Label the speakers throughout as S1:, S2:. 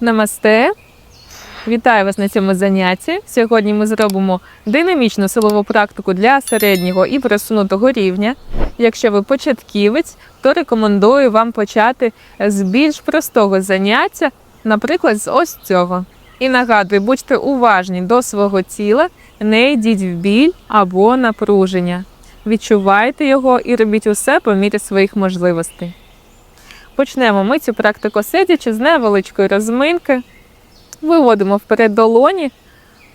S1: Намасте. Вітаю вас на цьому занятті. Сьогодні ми зробимо динамічну силову практику для середнього і просунутого рівня. Якщо ви початківець, то рекомендую вам почати з більш простого заняття, наприклад, з ось цього. І нагадую, будьте уважні до свого тіла, не йдіть в біль або напруження. Відчувайте його і робіть усе по мірі своїх можливостей. Почнемо ми цю практику сидячи з невеличкої розминки. Виводимо вперед долоні,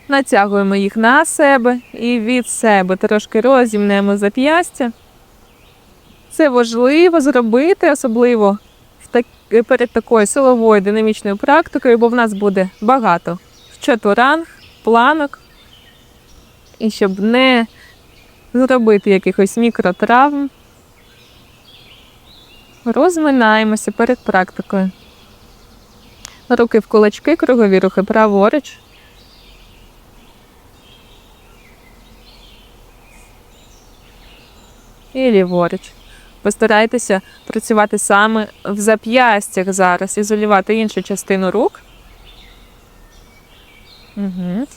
S1: натягуємо їх на себе і від себе трошки розімнемо зап'ястя. Це важливо зробити, особливо перед такою силовою динамічною практикою, бо в нас буде багато чатуранг, планок. І щоб не зробити якихось мікротравм, розминаємося перед практикою. Руки в кулачки, кругові рухи праворуч. І ліворуч. Постарайтеся працювати саме в зап'ястях зараз, ізолювати іншу частину рук. Угу.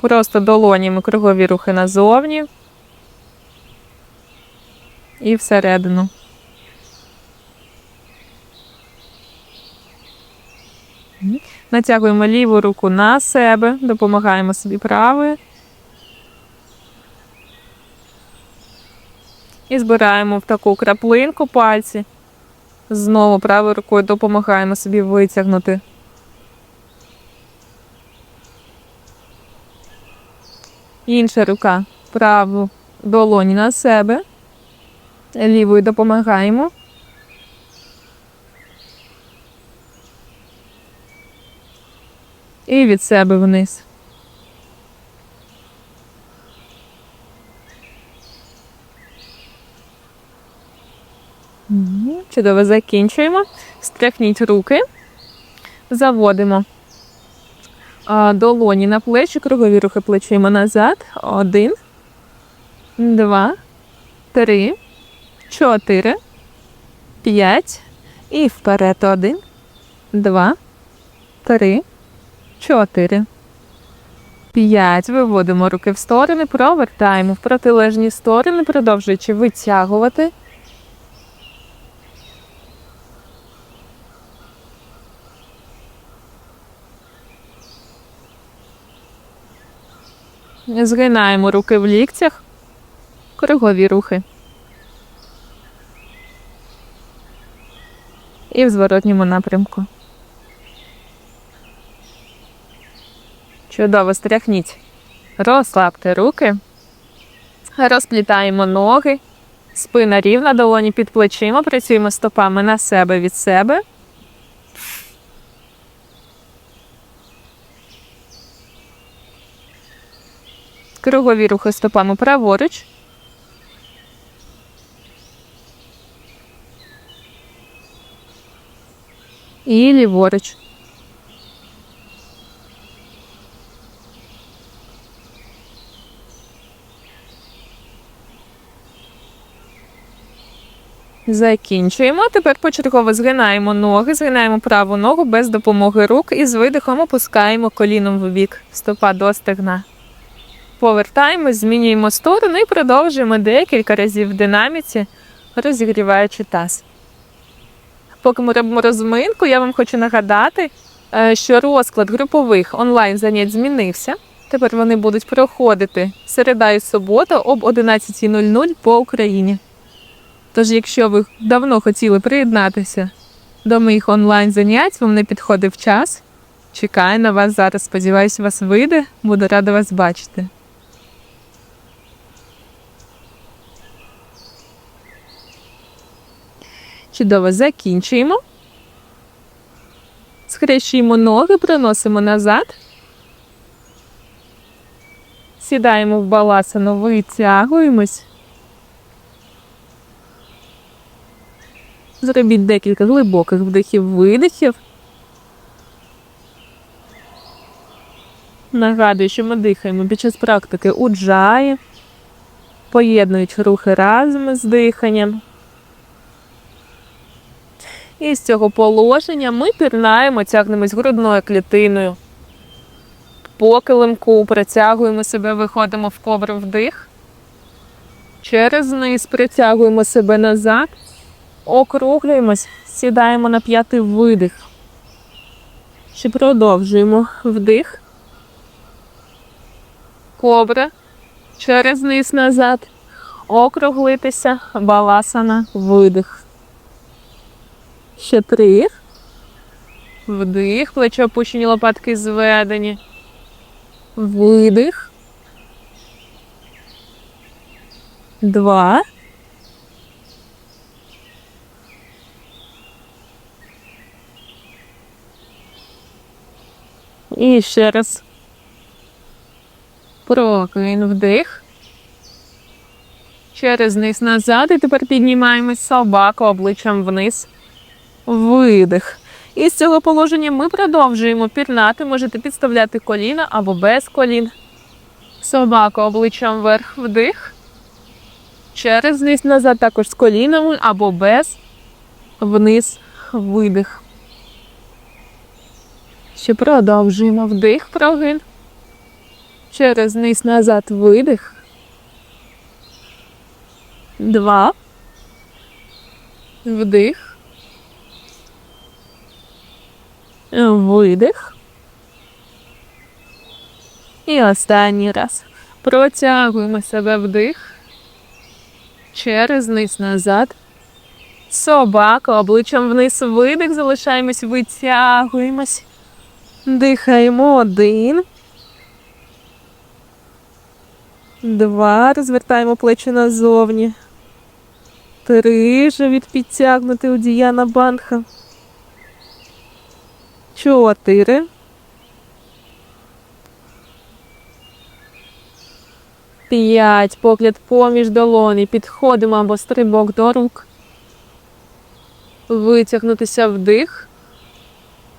S1: Просто долонями кругові рухи назовні. І всередину. Натягуємо ліву руку на себе, допомагаємо собі правою. І збираємо в таку краплинку пальці. Знову правою рукою допомагаємо собі витягнути. Інша рука праву долоні на себе. Лівою допомагаємо. І від себе вниз. Чудово, закінчуємо. Стряхніть руки. Заводимо долоні на плечі, кругові рухи плечима назад. Один, два, три, чотири, п'ять. І вперед. Один, два, три, чотири. П'ять. Виводимо руки в сторони, провертаємо в протилежні сторони, продовжуючи витягувати. Згинаємо руки в ліктях, кругові рухи. І в зворотньому напрямку. Чудово, стряхніть. Розслабте руки. Розплітаємо ноги. Спина рівна, долоні під плечима. Працюємо стопами на себе від себе. Кругові рухи стопами праворуч. І ліворуч. Закінчуємо. Тепер почергово згинаємо ноги, згинаємо праву ногу без допомоги рук і з видихом опускаємо коліном в бік. Стопа до стегна. Повертаємось, змінюємо сторону і продовжуємо декілька разів в динаміці, розігріваючи таз. Поки ми робимо розминку, я вам хочу нагадати, е, що розклад групових онлайн занять змінився. Тепер вони будуть проходити середа і субота об 11.00 по Україні. Тож, якщо ви давно хотіли приєднатися до моїх онлайн занять, вам не підходив час. Чекаю на вас зараз. Сподіваюсь, вас вийде. Буду рада вас бачити. Чудово, закінчуємо. Схрещуємо ноги, проносимо назад. Сідаємо в баласану, витягуємось. Зробіть декілька глибоких вдихів-видихів. Нагадую, що ми дихаємо під час практики у джаї, поєднуючи рухи разом з диханням. І з цього положення ми пірнаємо, тягнемось грудною клітиною. По килимку протягуємо себе, виходимо в ковр вдих. Через низ притягуємо себе назад, округлюємось, сідаємо на п'ятий видих. Ще продовжуємо вдих. Кобра. Через низ назад. Округлитися. Баласана. Видих. Ще три. Вдих. Плечі опущені лопатки зведені. Видих. Два. І ще раз. Прокин вдих. Через низ назад. І тепер піднімаємось собаку обличчям вниз. Видих. І з цього положення ми продовжуємо пірнати. Можете підставляти коліна або без колін. Собака обличчям вверх вдих. Через низ назад також з колінами або без. Вниз видих. Ще продовжуємо вдих, прогин. Через низ назад видих. Два. Вдих. Видих. І останній раз. Протягуємо себе вдих. Через низ назад. Собака обличчям вниз видих. Залишаємось, витягуємось. Дихаємо один. Два. Розвертаємо плечі назовні. Три. Живіт підтягнути у Діяна Банха. Чотири. П'ять. Погляд поміж долоні. Підходимо або стрибок до рук. Витягнутися вдих.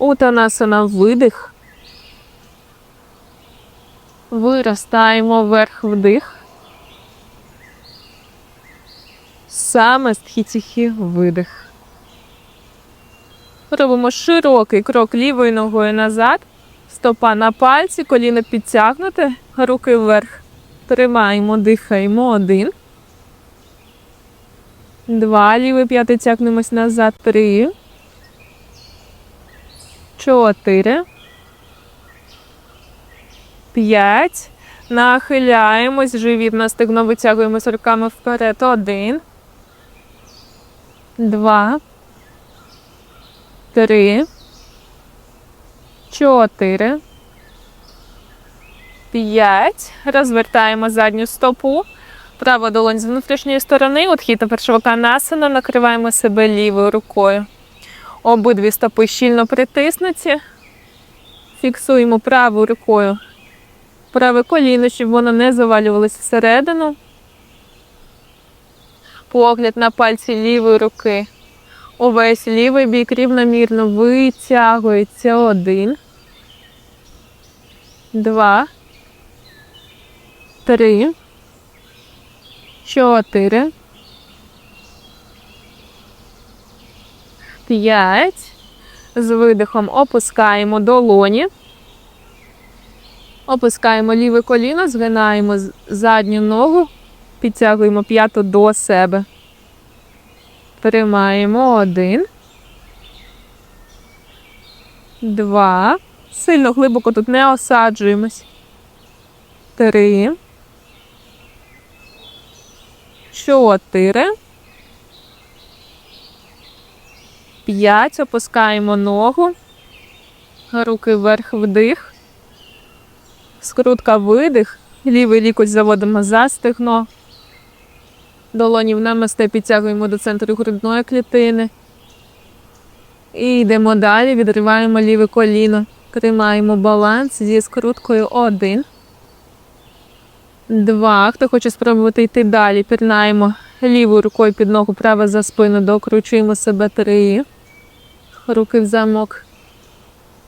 S1: Утанасана видих. Виростаємо вверх вдих. Саме стхіціхі видих. Робимо широкий крок лівою ногою назад. Стопа на пальці, коліно підтягнуте, руки вверх. Тримаємо, дихаємо. Один. Два. Лівий п'ятий тягнемось назад. Три. Чотири. П'ять. Нахиляємось. Живіт на стегно витягуємось руками вперед. Один. Два. Три. Чотири. П'ять. Розвертаємо задню стопу. Права долонь з внутрішньої сторони. Утхіта першовоканасана. Накриваємо себе лівою рукою. Обидві стопи щільно притиснуті. Фіксуємо правою рукою праве коліно, щоб воно не завалювалося всередину. Погляд на пальці лівої руки. Увесь лівий бік рівномірно витягується. Один. Два. Три. Чотири. П'ять. З видихом опускаємо долоні. Опускаємо ліве коліно, згинаємо задню ногу, підтягуємо п'яту до себе. Тримаємо один. Два. Сильно глибоко тут не осаджуємось. Три. Чотири. П'ять. Опускаємо ногу. Руки вверх вдих. Скрутка видих. Лівий лікоть заводимо за стегно. Долоні в намасте підтягуємо до центру грудної клітини. І йдемо далі, відриваємо ліве коліно. Тримаємо баланс зі скруткою один. Два. Хто хоче спробувати йти далі, пірнаємо лівою рукою під ногу, права за спину, докручуємо себе три. Руки в замок.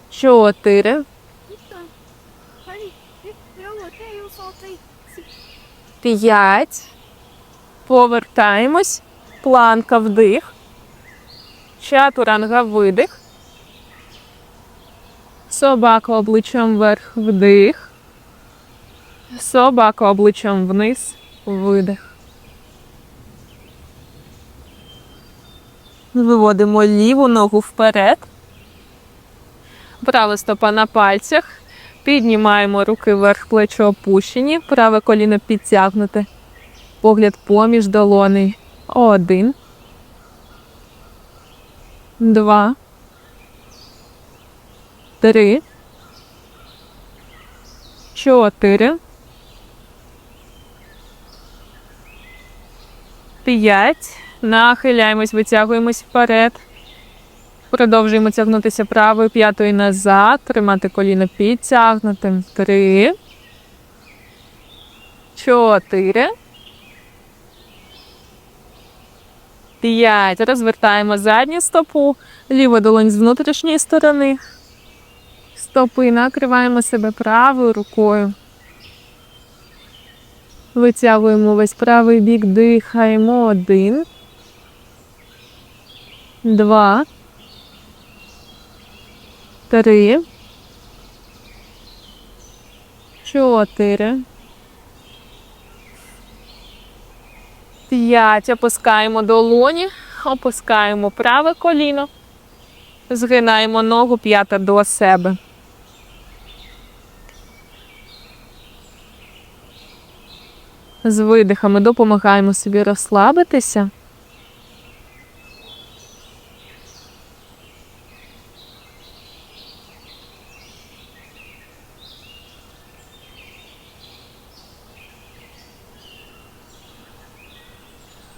S1: Чотири. П'ять. Повертаємось. Планка вдих. Чатуранга видих. Собака обличчям вверх вдих. Собака обличчям вниз видих. Виводимо ліву ногу вперед. Права стопа на пальцях. Піднімаємо руки вверх, плечі опущені, праве коліно підтягнуте. Погляд поміж долоней. Один. Два. Три. Чотири. П'ять. Нахиляємось, витягуємось вперед. Продовжуємо тягнутися правою п'ятою назад, тримати коліно підтягнутим. Три. Чотири. П'ять. Розвертаємо задню стопу. Ліву долонь з внутрішньої сторони. Стопи накриваємо себе правою рукою. Витягуємо весь правий бік, дихаємо. Один. Два. Три. Чотири. П'ять. Опускаємо долоні, опускаємо праве коліно, згинаємо ногу п'ята до себе. З видихами допомагаємо собі розслабитися.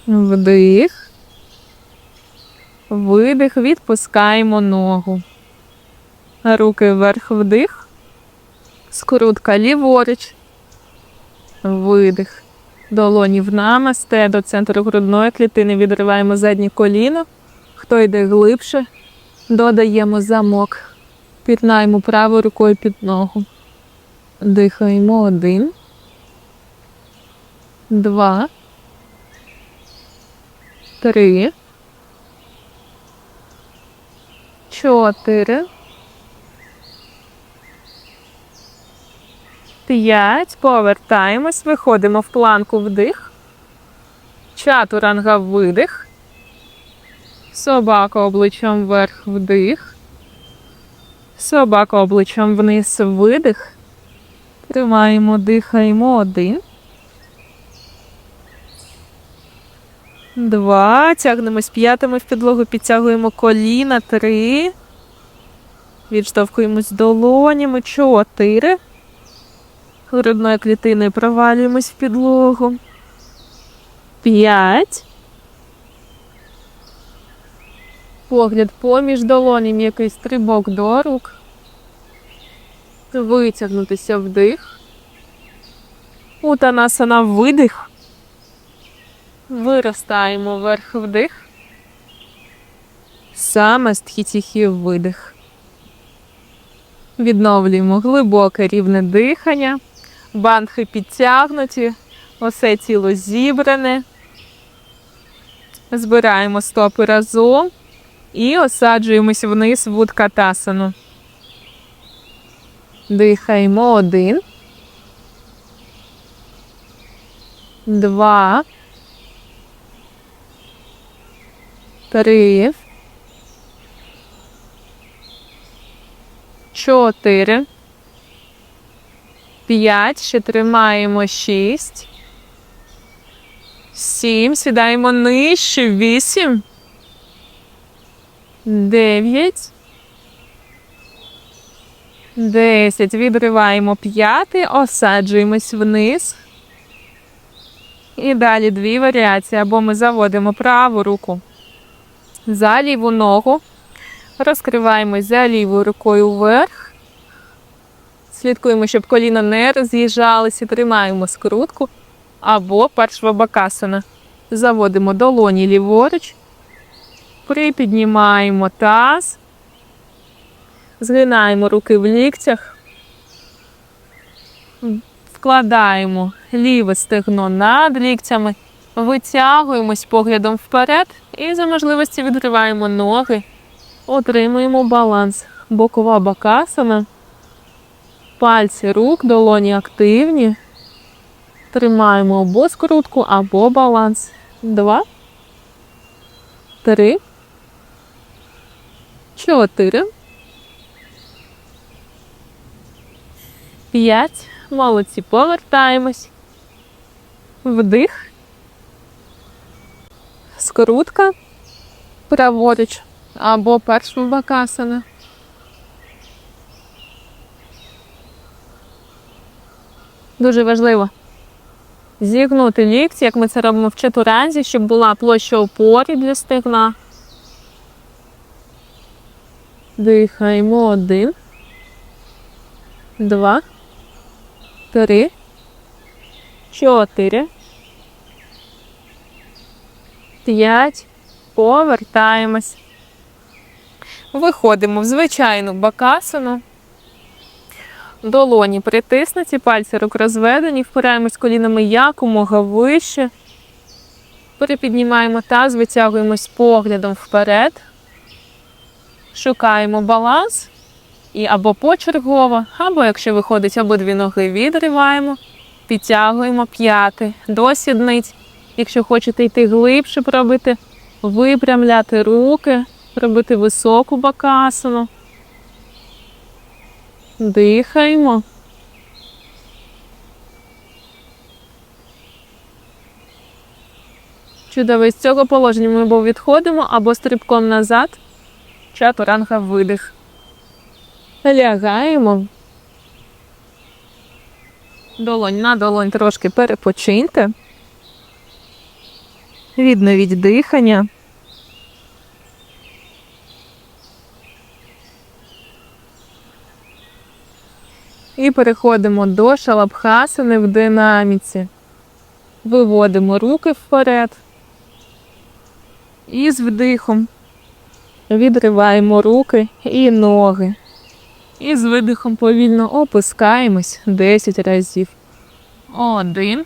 S1: Вдих. Видих, відпускаємо ногу. Руки вверх вдих. Скрутка ліворуч. Видих. Долоні в намасте до центру грудної клітини відриваємо заднє коліно. Хто йде глибше, додаємо замок. Пірнаємо правою рукою під ногу. Дихаємо один. Два. Три. Чотири. П'ять. Повертаємось. Виходимо в планку вдих. Чатуранга видих. Собака обличчям вверх вдих. Собака обличчям вниз видих. Тримаємо, дихаємо один. Два. Тягнемось п'ятами в підлогу, підтягуємо коліна. Три. Відштовхуємось долонями. Чотири. Грудною клітиною провалюємось в підлогу. П'ять. Погляд поміж долонями, якийсь стрибок до рук. Витягнутися вдих. Утанасана видих. Виростаємо вверх вдих. Саме стхітіхі видих. Відновлюємо глибоке рівне дихання. Бандхи підтягнуті. Усе тіло зібране. Збираємо стопи разом і осаджуємось вниз в уткатасану. Дихаємо один. Два. Три. Чотири. П'ять. Ще тримаємо шість. Сім. Сідаємо нижче. Вісім. Дев'ять. Десять. Відриваємо п'ятий. Осаджуємось вниз. І далі дві варіації. Або ми заводимо праву руку за ліву ногу. Розкриваємось за лівою рукою вверх. Слідкуємо, щоб коліна не роз'їжджалися. Тримаємо скрутку. Або паршвабакасана. Заводимо долоні ліворуч. Припіднімаємо таз. Згинаємо руки в ліктях. Вкладаємо ліве стегно над ліктями. Витягуємось поглядом вперед І за можливості відриваємо ноги, отримуємо баланс. Бокова бакасана. Пальці рук, долоні активні. Тримаємо або скрутку, або баланс. Два. Три. Чотири. П'ять. Молодці. Повертаємось. Вдих. Скрутка. Праворуч. Або першу бакасана. Дуже важливо зігнути лікті, як ми це робимо в четуранзі, щоб була площа опорі для стегна. Дихаємо один, два, три, чотири, п'ять. Повертаємось. Виходимо в звичайну бакасану. Долоні притиснуті, пальці рук розведені, впираємось колінами якомога вище. Перепіднімаємо таз, витягуємось поглядом вперед. Шукаємо баланс. І або почергово, або якщо виходить обидві ноги, відриваємо, підтягуємо п'яти до сідниць. Якщо хочете йти глибше, пробити, випрямляти руки, робити високу бакасану. Дихаємо. Чудово, з цього положення ми або відходимо, або стрибком назад. Чатуранга видих. Лягаємо. Долонь на долонь трошки перепочиньте. Відновіть дихання. І переходимо до шалабхасани в динаміці. Виводимо руки вперед. І з вдихом відриваємо руки і ноги. І з видихом повільно опускаємось 10 разів. Один.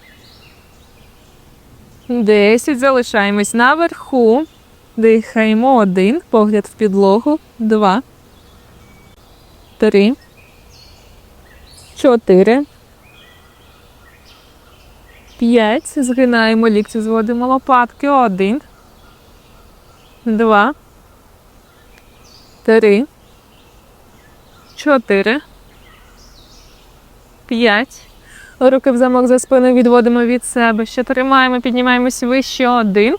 S1: Десять. Залишаємось наверху. Дихаємо один. Погляд в підлогу. Два. Три. Чотири. П'ять. Згинаємо лікті, зводимо лопатки. Один. Два. Три. Чотири. П'ять. Руки в замок за спину відводимо від себе. Ще тримаємо, піднімаємось вище. Один.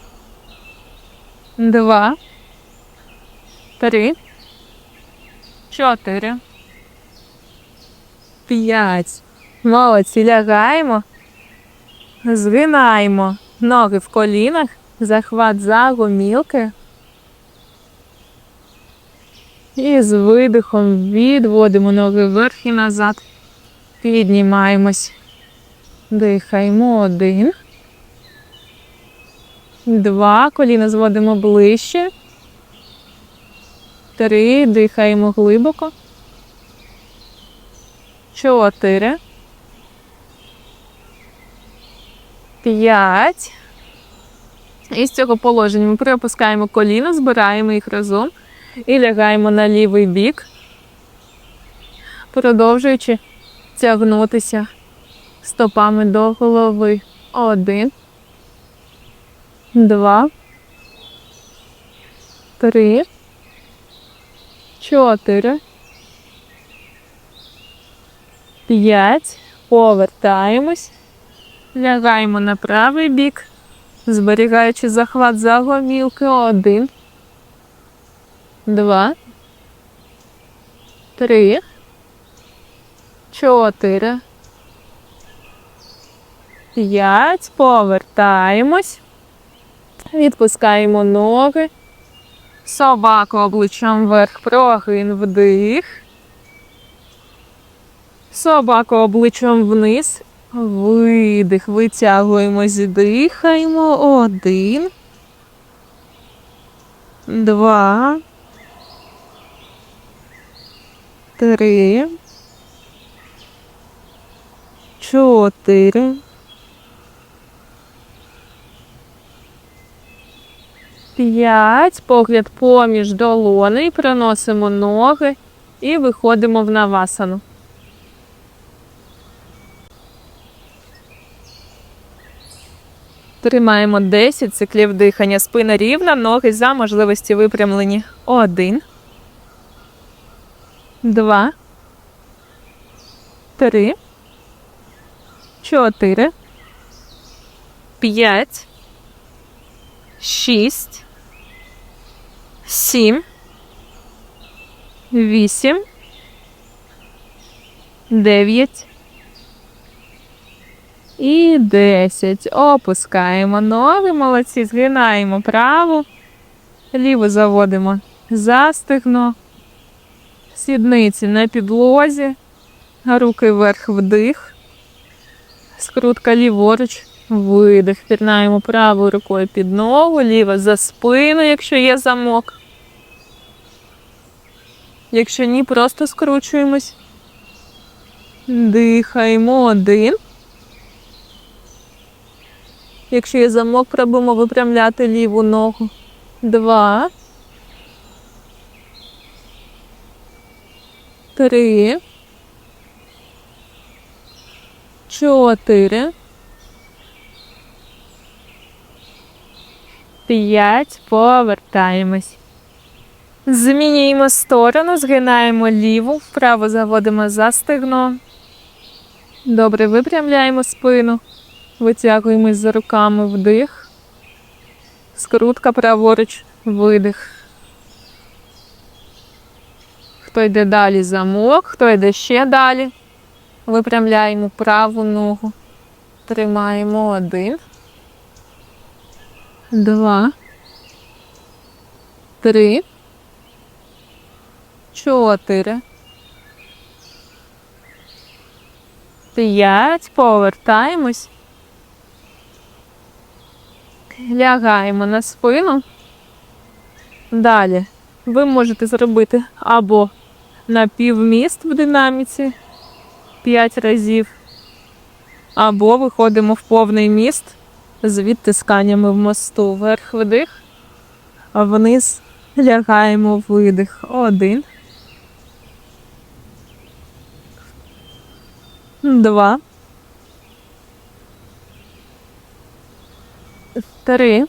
S1: Два. Три. Чотири. П'ять. Молодці. Лягаємо. Згинаємо ноги в колінах, захват за гомілки. І з видихом відводимо ноги вверх і назад. Піднімаємось. Дихаємо один. Два. Коліна зводимо ближче. Три. Дихаємо глибоко. Чотири. П'ять. І з цього положення ми приопускаємо коліна, збираємо їх разом і лягаємо на лівий бік, продовжуючи тягнутися стопами до голови. Один. Два. Три. Чотири. П'ять. Повертаємось. Лягаємо на правий бік, зберігаючи захват за гомілки. Один. Два. Три. Чотири. П'ять. Повертаємось. Відпускаємо ноги. Собаку обличчям вверх, прогин вдих. Собаку обличчям вниз. Видих. Витягуємось, дихаємо. Один. Два. Три. Чотири. П'ять. Погляд поміж долоней. Приносимо ноги і виходимо в навасану. Тримаємо 10 циклів дихання. Спина рівна, ноги за можливості випрямлені. Один. Два. Три. Чотири. П'ять. Шість. Сім. Вісім. Дев'ять. І 10. Опускаємо ноги, молодці, згинаємо праву, ліву заводимо за стегно, сідниці на підлозі, руки вверх вдих, скрутка ліворуч, видих. Пірнаємо правою рукою під ногу, ліва за спину, якщо є замок. Якщо ні, просто скручуємось. Дихаємо один. Якщо є замок, пробуємо випрямляти ліву ногу. Два. Три. Чотири. П'ять. Повертаємось. Змінюємо сторону, згинаємо ліву, вправо заводимо за стегно. Добре, випрямляємо спину. Витягуємось за руками вдих. Скрутка праворуч, видих. Хто йде далі замок, хто йде ще далі. Випрямляємо праву ногу. Тримаємо один. Два. Три. Чотири. П'ять. Повертаємось. Лягаємо на спину. Далі ви можете зробити або напівміст в динаміці 5 разів, або виходимо в повний міст з відтисканнями в мосту. Вверх вдих, вниз лягаємо видих. Один. Два. Три.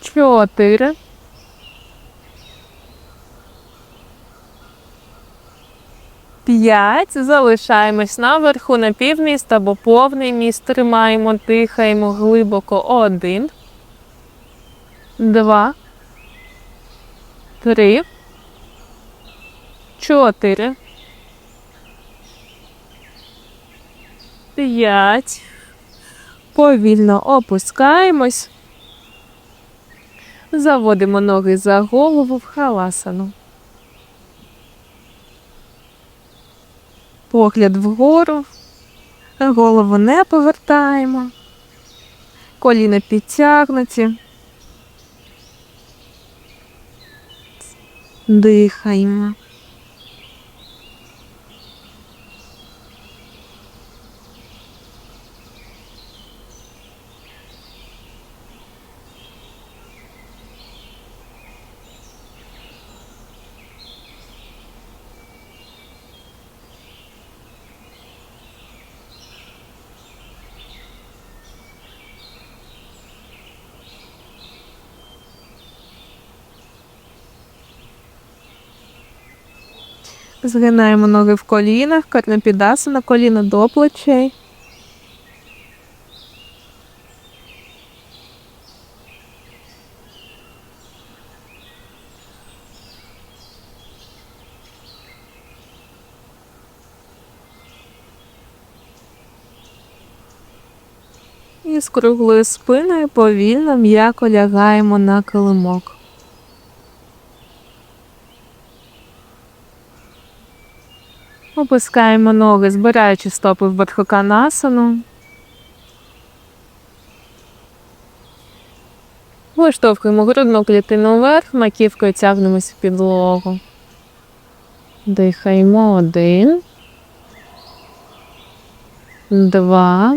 S1: Чотири. П'ять. Залишаємось наверху на півміст або повний міст. Тримаємо, дихаємо глибоко. Один. Два. Три. Чотири. П'ять. Повільно опускаємось. Заводимо ноги за голову в халасану. Погляд вгору. Голову не повертаємо. Коліна підтягнуті. Дихаємо. Згинаємо ноги в колінах, карнапідасана, коліна до плечей. І з круглою спиною повільно м'яко лягаємо на килимок. Опускаємо ноги, збираючи стопи в Бадхоканасану. Виштовхуємо грудну клітину вверх, маківкою тягнемось в підлогу. Дихаємо один. Два.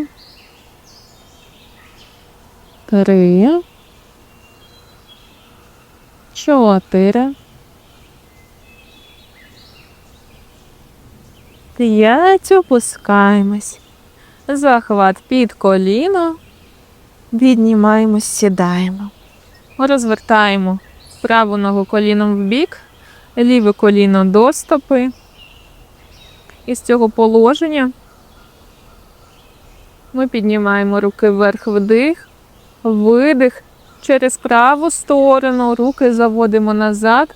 S1: Три. Чотири. П'ять. Опускаємось. Захват під коліно. Піднімаємось, сідаємо. Розвертаємо праву ногу коліном в бік, ліве коліно до стопи. І з цього положення ми піднімаємо руки вверх вдих, видих. Через праву сторону руки заводимо назад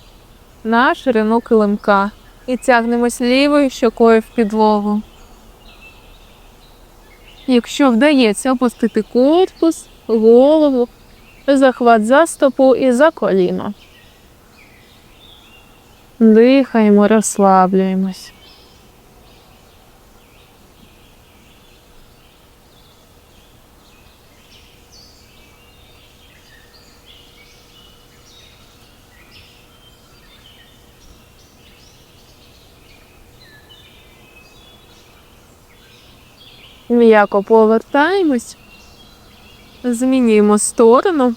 S1: на ширину килимка і тягнемось лівою щокою в підлогу. Якщо вдається опустити корпус, голову, захват за стопу і за коліно. Дихаємо, розслаблюємось. М'яко повертаємось, змінюємо сторону.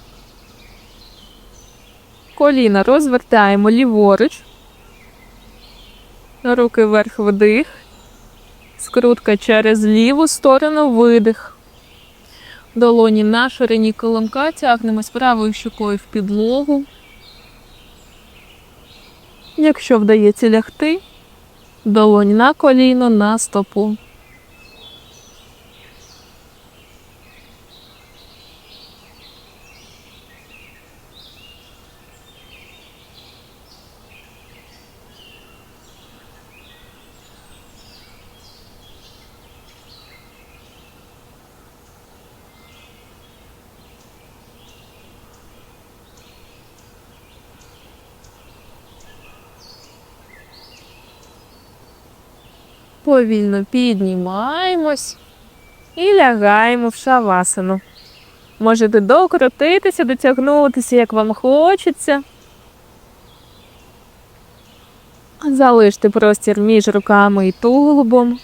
S1: Коліна розвертаємо ліворуч. Руки вверх вдих. Скрутка через ліву сторону видих. Долоні на ширині коломка тягнемось правою щокою в підлогу. Якщо вдається лягти, долонь на коліно на стопу. Повільно піднімаємось і лягаємо в шавасану. Можете докрутитися, дотягнутися, як вам хочеться. Залиште простір між руками і тулубом.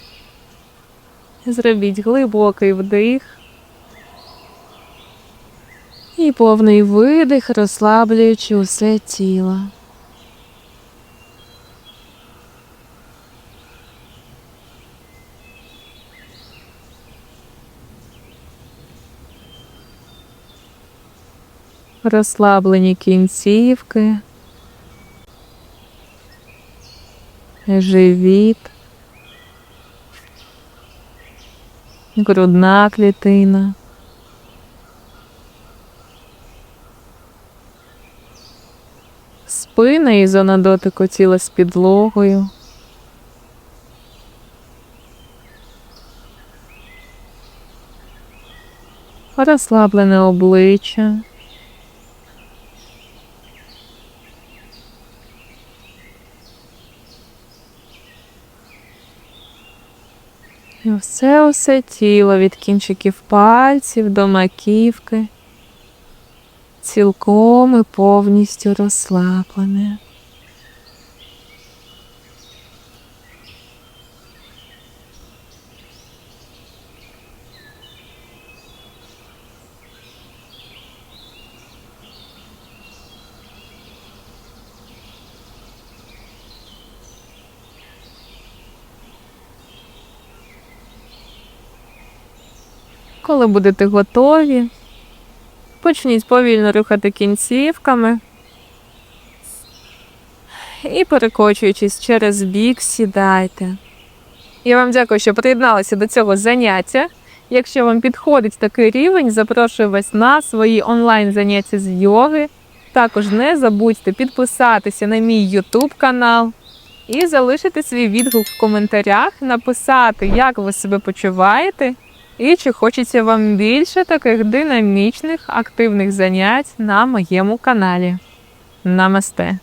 S1: Зробіть глибокий вдих. І повний видих, розслаблюючи усе тіло. Розслаблені кінцівки, живіт, грудна клітина. Спина і зона дотику тіла з підлогою. Розслаблене обличчя. І все усе тіло від кінчиків пальців до маківки. Цілком і повністю розслаблене. Коли будете готові, почніть повільно рухати кінцівками і перекочуючись через бік, сідайте. Я вам дякую, що приєдналися до цього заняття. Якщо вам підходить такий рівень, запрошую вас на свої онлайн заняття з йоги. Також не забудьте підписатися на мій YouTube канал і залишити свій відгук в коментарях, написати, як ви себе почуваєте І чи хочеться вам більше таких динамічних активних занять на моєму каналі. Намасте!